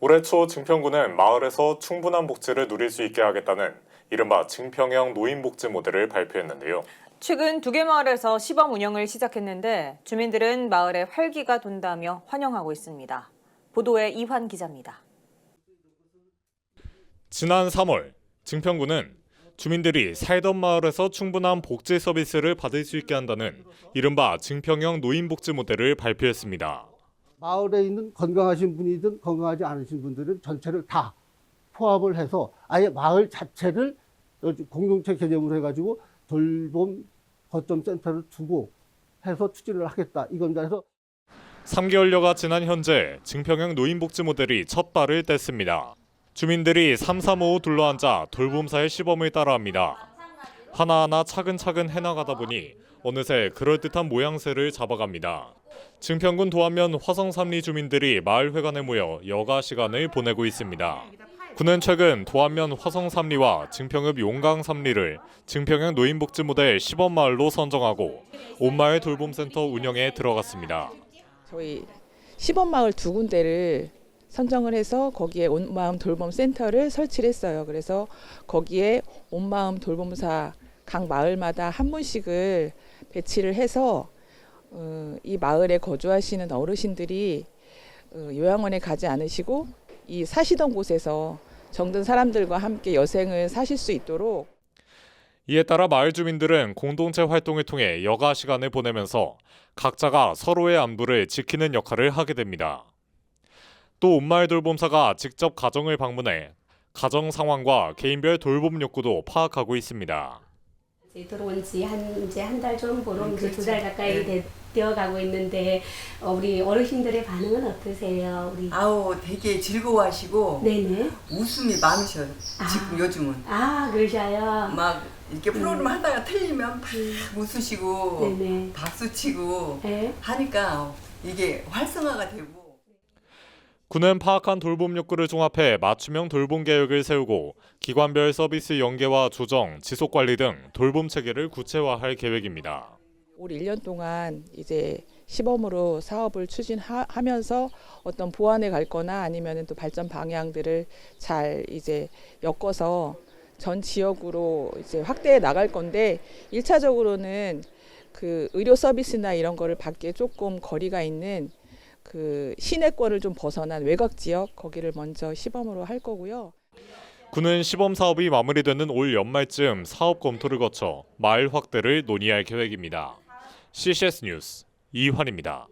올해 초 증평구는 마을에서 충분한 복지를 누릴 수 있게 하겠다는 이른바 증평형 노인복지 모델을 발표했는데요. 최근 두 개 마을에서 시범 운영을 시작했는데 주민들은 마을에 활기가 돈다며 환영하고 있습니다. 보도에 이환 기자입니다. 지난 3월 증평구는 주민들이 살던 마을에서 충분한 복지 서비스를 받을 수 있게 한다는 이른바 증평형 노인복지 모델을 발표했습니다. 마을에 있는 건강하신 분이든 건강하지 않으신 분들은 전체를 다 포함을 해서 아예 마을 자체를 공동체 개념으로 해가지고 돌봄 거점 센터를 두고 해서 추진을 하겠다 이겁니다. 그래서 3개월여가 지난 현재 증평형 노인복지 모델이 첫 발을 뗐습니다. 주민들이 삼삼오오 둘러앉아 돌봄사의 시범을 따라합니다. 하나하나 차근차근 해나가다 보니 어느새 그럴듯한 모양새를 잡아갑니다. 증평군 도안면 화성 삼리 주민들이 마을회관에 모여 여가 시간을 보내고 있습니다. 군은 최근 도안면 화성 삼리와 증평읍 용강 삼리를 증평형 노인복지 모델 시범마을로 선정하고 온마을 돌봄센터 운영에 들어갔습니다. 저희 시범마을 두 군데를 선정을 해서 거기에 온마음 돌봄 센터를 설치를 했어요. 그래서 거기에 온마음 돌봄사 각 마을마다 한 분씩을 배치를 해서 어, 이 마을에 거주하시는 어르신들이 어, 요양원에 가지 않으시고 이 사시던 곳에서 정든 사람들과 함께 여생을 사실 수 있도록 이에 따라 마을 주민들은 공동체 활동을 통해 여가 시간을 보내면서 각자가 서로의 안부를 지키는 역할을 하게 됩니다. 또 온마을 돌봄사가 직접 가정을 방문해 가정 상황과 개인별 돌봄 욕구도 파악하고 있습니다. 이제 들어온 지 한 이제 한달 정도로 음, 이제 두달 그렇죠. 가까이 네. 되, 되어가고 있는데 어, 우리 어르신들의 반응은 어떠세요? 우리 아우 되게 즐거워하시고 네네. 웃음이 많으셔요. 아. 지금 요즘은 아 그러셔요. 막 이렇게 프로그램 하다가 틀리면 막 웃으시고 네네. 박수 치고 네. 하니까 이게 활성화가 되고. 군은 파악한 돌봄 욕구를 종합해 맞춤형 돌봄 계획을 세우고 기관별 서비스 연계와 조정, 지속 관리 등 돌봄 체계를 구체화할 계획입니다. 올 1년 동안 이제 시범으로 사업을 추진하면서 어떤 보완해 갈 거나 아니면 또 발전 방향들을 잘 이제 엮어서 전 지역으로 이제 확대해 나갈 건데 일차적으로는 그 의료 서비스나 이런 거를 받기에 조금 거리가 있는 그 시내권을 좀 벗어난 외곽 지역 거기를 먼저 시범으로 할 거고요. 군은 시범 사업이 마무리되는 올 연말쯤 사업 검토를 거쳐 마을 확대를 논의할 계획입니다. CCS 뉴스 이환입니다.